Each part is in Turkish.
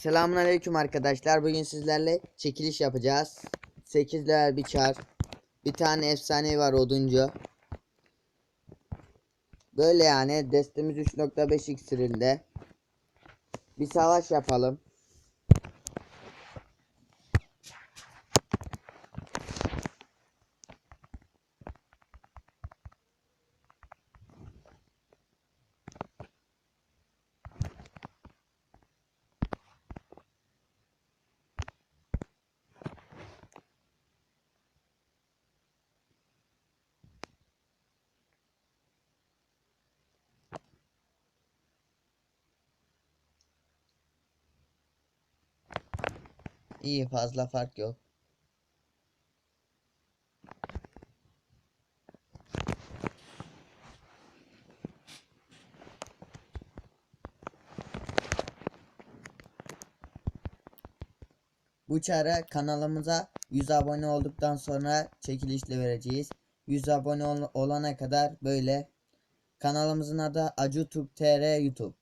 Selamünaleyküm arkadaşlar. Bugün sizlerle çekiliş yapacağız. 8 level bir çar. Bir tane efsane var oduncu. Böyle yani destemiz 3.5 iksirinde. Bir savaş yapalım. İyi fazla fark yok. Bu çare kanalımıza 100 abone olduktan sonra çekilişle vereceğiz. 100 abone ol- olana kadar böyle kanalımızın adı Acutürk TR YouTube.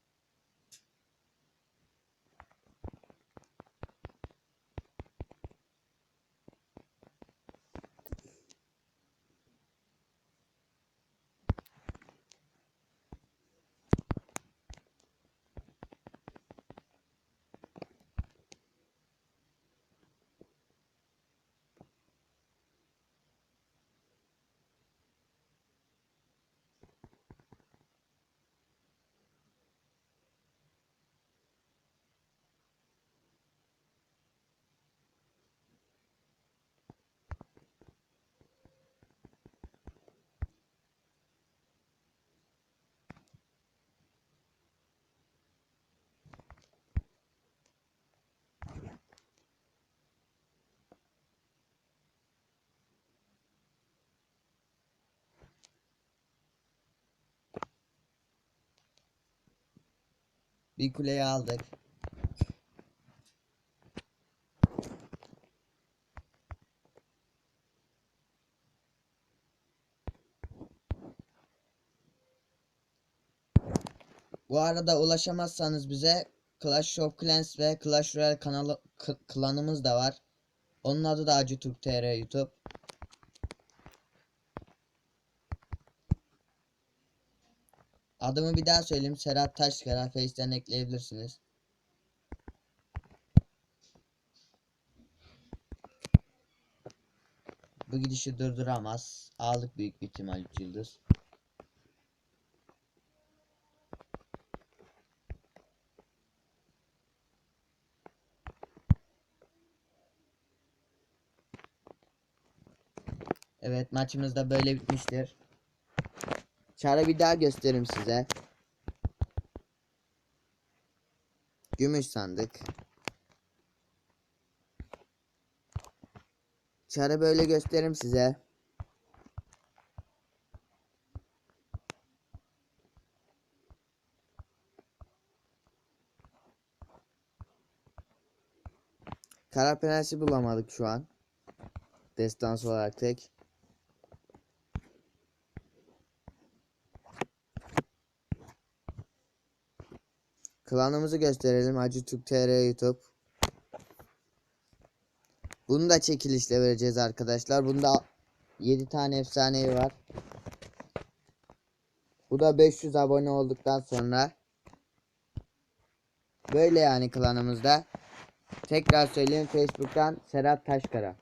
Bir kuleyi aldık. Bu arada ulaşamazsanız bize Clash of Clans ve Clash Royale kanalı klanımız da var. Onun adı da Acı Türk TR YouTube. Adımı bir daha söyleyeyim. Serhat Taşkara Face'ten ekleyebilirsiniz. Bu gidişi durduramaz. Aldık büyük bir ihtimal 3 yıldız. Evet maçımız da böyle bitmiştir. Çare bir daha göstereyim size. Gümüş sandık. Çare böyle göstereyim size. Kara prensi bulamadık şu an. Destans olarak tek. Klanımızı gösterelim. Acı Türk TR YouTube. Bunu da çekilişle vereceğiz arkadaşlar. Bunda 7 tane efsanevi var. Bu da 500 abone olduktan sonra böyle yani klanımızda. Tekrar söyleyeyim Facebook'tan Serhat Taşkara.